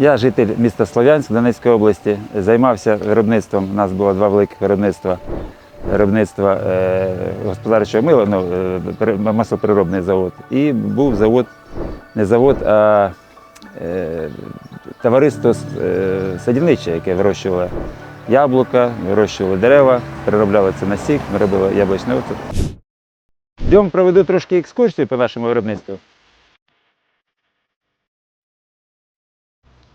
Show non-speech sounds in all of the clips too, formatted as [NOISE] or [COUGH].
Я житель міста Слов'янськ Донецької області, займався виробництвом. У нас було два великих виробництва. Виробництво е, господарчого мила, ну, е, маслопереробний завод. І був завод, не завод, а е, товариство е, садівниче, яке вирощувало яблука, вирощувало дерева, переробляли це на сік, ми робили яблучний оцет. Йдемо проведу трошки екскурсію по нашому виробництву.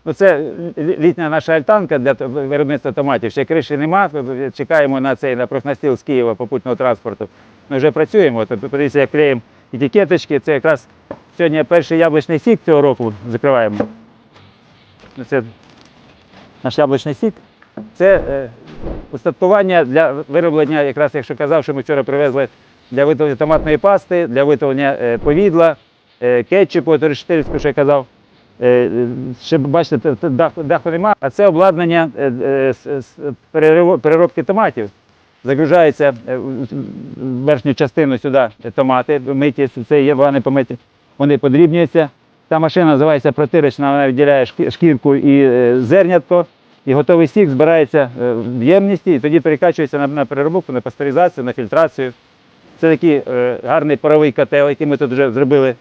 Ну, це літня наша альтанка для виробництва томатів. Ще криші нема. Чекаємо на цей на профнастіл з Києва попутного транспорту. Ми вже працюємо. От, подивіться, як клеїмо етикеточки. Це якраз сьогодні перший яблучний сік цього року закриваємо. Ну, Це наш яблучний сік. Це е, устаткування для вироблення, якраз якщо казав, що ми вчора привезли для виготовлення томатної пасти, для виготовлення е, повідла, е, кетчупу, торештерську, що я казав. Е, е, Ще бачите, даху, даху нема, а це обладнання е, переробки томатів. Загружається в верхню частину сюди томати, миті, це є вони помиті. Вони подрібнюються. Та машина називається протирочна, вона відділяє шкірку і зернятко. І готовий сік збирається в ємності і тоді перекачується на, переробку, на пастеризацію, на фільтрацію. Це такий гарний паровий котел, який ми тут вже зробили.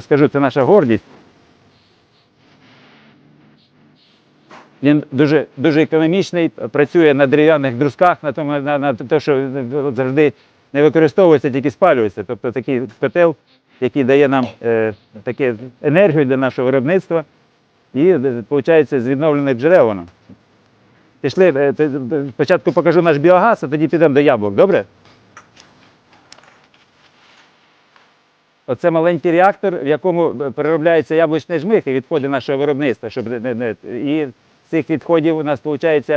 Скажу, це наша гордість. Він дуже, дуже економічний, працює на дерев'яних друзках, на тому, на, на те, що завжди не використовується, тільки спалюється. Тобто такий котел, який дає нам е, таке енергію для нашого виробництва і виходить з відновлених джерел воно. Пішли, е, спочатку покажу наш біогаз, а тоді підемо до яблук, добре? Оце маленький реактор, в якому переробляється яблучний жмих і відходи нашого виробництва. Щоб не, і цих відходів у нас виходить,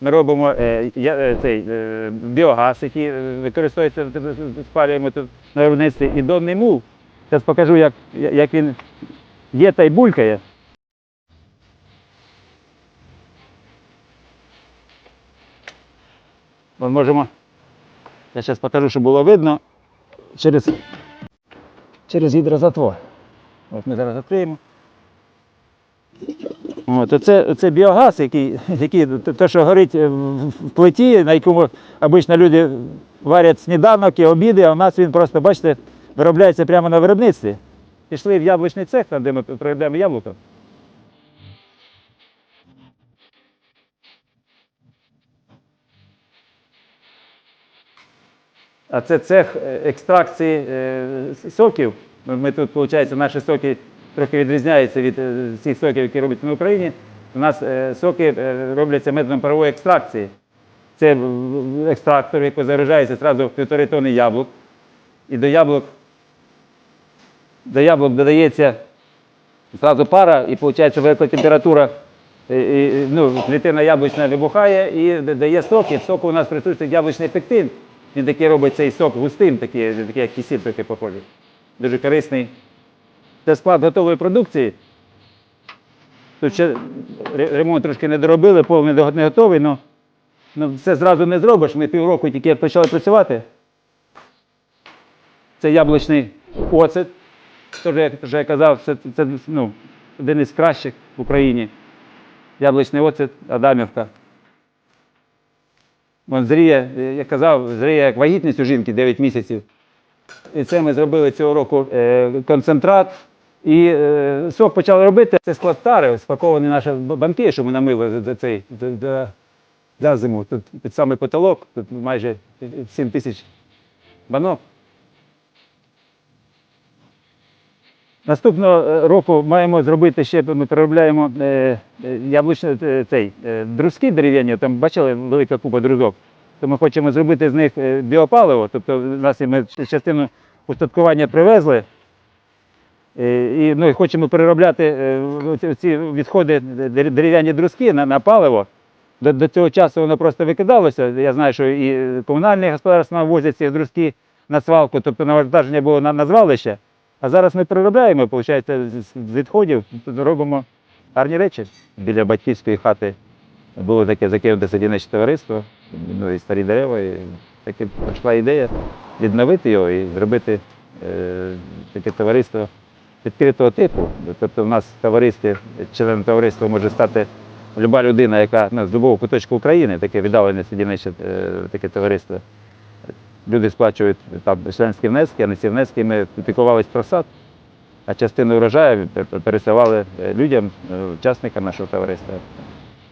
ми робимо е, е, цей, е, біогаз, який е, використовується, е, спалюємо тут на виробництві, і донний мул. Зараз покажу, як, як він є та й булькає. Вон можемо. Я зараз покажу, щоб було видно через, через гідрозатвор. От ми зараз відкриємо. От, оце, це біогаз, який, який те- що горить в плиті, на якому обично люди варять сніданок і обіди, а у нас він просто, бачите, виробляється прямо на виробництві. Пішли в яблучний цех, там, де ми переробляємо яблуко. А це цех е, екстракції е, соків. Ми тут, виходить, наші соки трохи відрізняються від е, всіх соків, які робляться на Україні. У нас е, соки е, робляться методом парової екстракції. Це екстрактор, який заряджається одразу в півтори тонни яблук. І до яблук, до яблук додається одразу пара, і виходить велика температура. І, ну, клітина яблучна вибухає і дає сок, і в соку у нас присутній яблучний пектин. Він такий робить цей сок густим, такий, такий як кисіль трохи похожий. Дуже корисний. Це склад готової продукції. Тут ще ремонт трошки не доробили, повний не готовий, але ну, це зразу не зробиш. Ми півроку тільки почали працювати. Це яблучний оцет. Тож, як вже я казав, це, це ну, один із кращих в Україні. Яблучний оцет Адамівка. Вон зріє, е, я казав, зріє як вагітність у жінки 9 місяців. І це ми зробили цього року е, концентрат. І е, сок почали робити. Це склад тари, спаковані наші банки, що ми намили за- цей за, зиму. Тут під самий потолок, тут майже 7 тисяч банок. Наступного е, року маємо зробити ще, ми переробляємо е, е, яблучний е, е, друзки дерев'яні, там бачили велика купа друзок. То ми хочемо зробити з них біопаливо, тобто в нас ми частину устаткування привезли. Е, І, ну, хочемо переробляти е, ці відходи дерев'яні друзки на, на паливо. До, до цього часу воно просто викидалося. Я знаю, що і комунальні господарства возять ці друзки на свалку, тобто навантаження було на, на звалище. А зараз ми переробляємо, виходить, з відходів робимо гарні речі. Біля батьківської хати було таке закинуте садівниче товариство, ну і старі дерева. І таке прийшла ідея відновити його і зробити е, таке товариство відкритого типу. Тобто в нас в товаристві, членом товариства може стати люба людина, яка ну, з будь-якого куточку України, таке віддалене сидільниче е, таке товариство. Люди сплачують там членські внески, а на ці внески ми піклувалися про сад, а частину врожаю пер- пересилали е, людям, е, учасникам нашого товариства.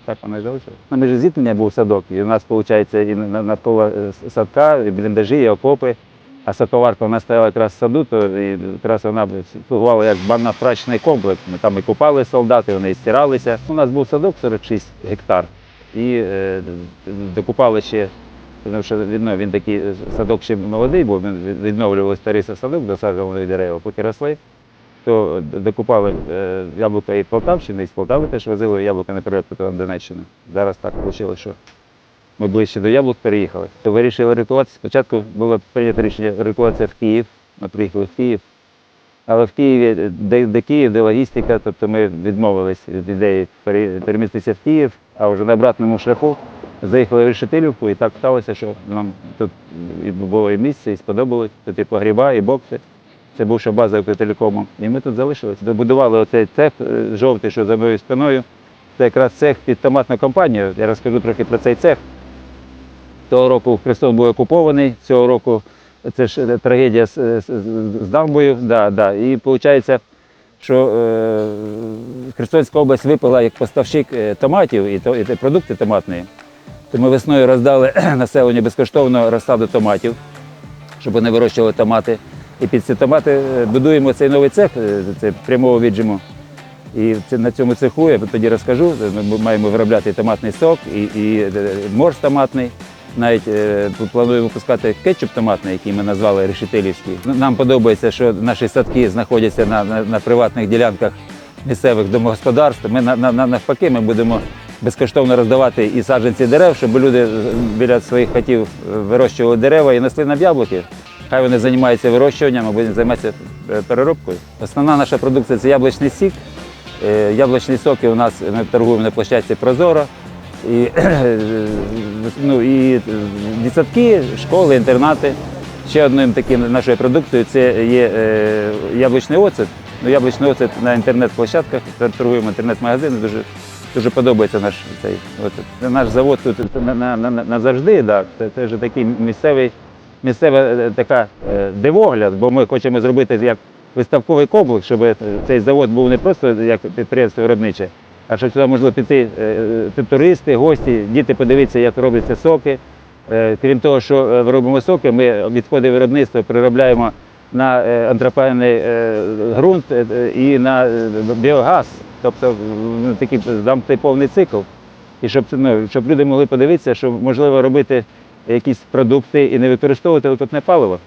Так воно і залишилось. На межі зіткнення був садок, і у нас, виходить, і на- навколо садка, і бліндажі, і окопи. А садковарка у нас стояла якраз в саду, то якраз вона слугувала як банно-прачний комплекс. Ми там і купали солдати, вони і стиралися. У нас був садок 46 гектар. І е, докупали ще, тому що він, ну, він такий садок ще молодий, був, він від- відновлювали старий садок, досаджували дерева, поки росли. То докупали е, яблука і Полтавщини, і з Полтави теж возили яблука на на Донеччину. Зараз так вийшло, що ми ближче до яблук переїхали. То вирішили рекуватися. Спочатку було прийнято рішення рекуватися в Київ. Ми приїхали в Київ. Але в Києві, де, де Київ, де логістика, тобто ми відмовились від ідеї переміститися в Київ, а вже на обратному шляху заїхали в Решетилівку, і так сталося, що нам тут було і місце, і сподобалось. Тут і погріба, і бокси. Це бувша база Укртелекому. І ми тут залишилися. Добудували оцей цех е, жовтий, що за моєю спиною. Це якраз цех під томатну компанію. Я розкажу трохи про цей цех. Того року Херсон був окупований, цього року це ж е, трагедія з, з, з дамбою. Да, да. І виходить, що е, Херсонська область випала як поставщик е, томатів і, то, і продукти томатні. То ми весною роздали [CLEARS THROAT] населенню безкоштовно розсаду томатів, щоб вони вирощували томати. І під ці томати е, будуємо цей новий цех, е, це прямого віджиму. І на цьому цеху я тоді розкажу. Ми маємо виробляти томатний сок, і, і е, морс томатний. Навіть е, плануємо випускати кетчуп томатний, який ми назвали решетилівський. Ну, Нам подобається, що наші садки знаходяться на, на, на приватних ділянках місцевих домогосподарств. Ми на, на, на- навпаки ми будемо безкоштовно роздавати і саджанці дерев, щоб люди біля своїх хатів е, вирощували дерева і несли нам яблуки. Хай вони займаються вирощуванням, а будемо займатися е, переробкою. Основна наша продукція це яблучний сік. Яблучні соки у нас ми торгуємо на площадці Прозоро. І, [CLEARS THROAT] ну, і е, дитсадки, школи, інтернати. Ще одним таким нашою продукцією це є е, яблучний оцет. Ну, яблучний оцет на інтернет-площадках, торгуємо інтернет-магазини, дуже, дуже подобається наш цей оцет. Наш завод тут на, на, на, назавжди, да. це, це вже такий місцевий, місцева е, така дивогляд, бо ми хочемо зробити як виставковий комплекс, щоб цей завод був не просто як підприємство виробниче, а щоб сюди можливо піти е, е, туристи, гості, діти подивитися, як робляться соки. Е, Крім того, що робимо соки, ми відходи виробництва переробляємо на антропогенний е, ґрунт і на біогаз. Тобто ну, такий замкнутий повний цикл. І щоб, ну, щоб люди могли подивитися, що можливо робити якісь продукти і не використовувати викопне паливо.